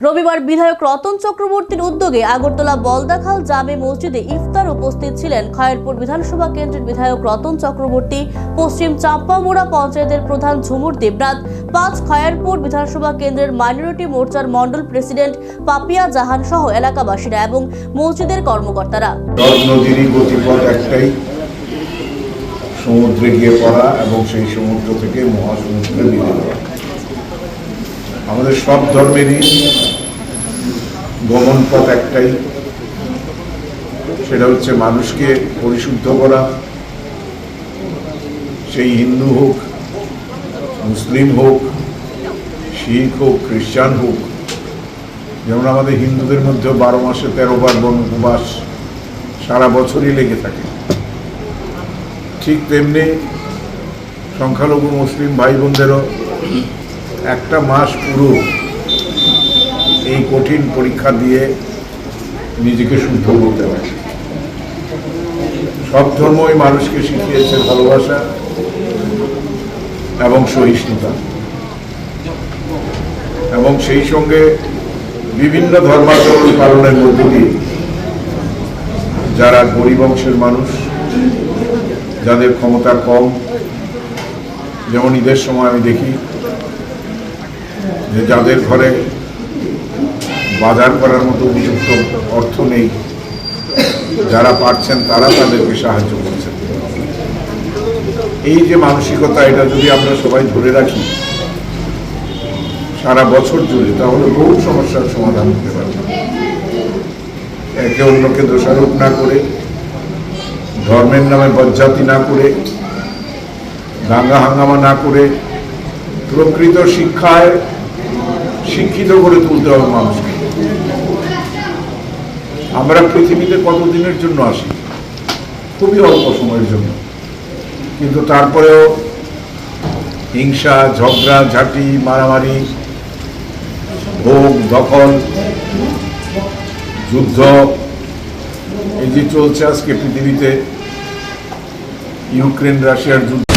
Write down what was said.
রবিবার বিধায়ক রতন চক্রবর্তীর উদ্যোগে আগরতলা বলদাখাল জামে মসজিদে ইফতার উপস্থিত ছিলেন খয়েরপুর বিধানসভা কেন্দ্রের বিধায়ক রতন চক্রবর্তী, পশ্চিম চাম্পামুড়া পঞ্চায়েতের প্রধান ঝুমুর দেবনাথ, পাঁচ খয়েরপুর বিধানসভা কেন্দ্রের মাইনরিটি মোর্চার মণ্ডল প্রেসিডেন্ট পাপিয়া জাহান সহ এলাকাবাসীরা এবং মসজিদের কর্মকর্তারা। সমুদ্রে গিয়ে পড়া এবং সেই সমুদ্র থেকে মহাসমুদ্রে যাওয়া আমাদের সব ধর্মেরই গমন পথ একটাই। সেটা হচ্ছে মানুষকে পরিশুদ্ধ করা। সেই হিন্দু হোক, মুসলিম হোক, শিখ হোক, খ্রিস্টান হোক, যেমন আমাদের হিন্দুদের মধ্যে বারো মাসে তেরো বার বন উপবাস সারা বছরই লেগে থাকে। ঠিক তেমনি সংখ্যালঘু মুসলিম ভাই বোনদেরও একটা মাস পুরো এই কঠিন পরীক্ষা দিয়ে নিজেকে শুদ্ধ করতে হয় সব ধর্মই মানুষকে শিখিয়েছে ভালোবাসা এবং সহিষ্ণুতা। এবং সেই সঙ্গে বিভিন্ন ধর্মাচরণ পালনের মধ্যে দিয়ে যারা গরিব অংশের মানুষ, যাদের ক্ষমতা কম, যেমন ঈদের সময় আমি দেখি যে যাদের ঘরে বাজার করার মতো উপযুক্ত অর্থ নেই, যারা পারছেন তারা তাদেরকে সাহায্য করছেন। এই যে মানসিকতা, এটা যদি আমরা সবাই ধরে রাখি, সারা বছর জুড়ে, তাহলে বহু সমস্যার সমাধান হতে পারে। একে অন্যকে দোষারোপ না করে, ধর্মের নামে বজ্জাতি না করে, দাঙ্গা হাঙ্গামা না করে প্রকৃত শিক্ষায় শিক্ষিত করে তুলতে হবে মানুষকে। আমরা পৃথিবীতে কতদিনের জন্য আসি? খুবই অল্প সময়ের জন্য। কিন্তু তারপরেও হিংসা, ঝগড়া, ঝাঁটি, মারামারি, ভোগ, দখল, যুদ্ধ, এই যে চলছে আজকে পৃথিবীতে, ইউক্রেন, রাশিয়ার যুদ্ধ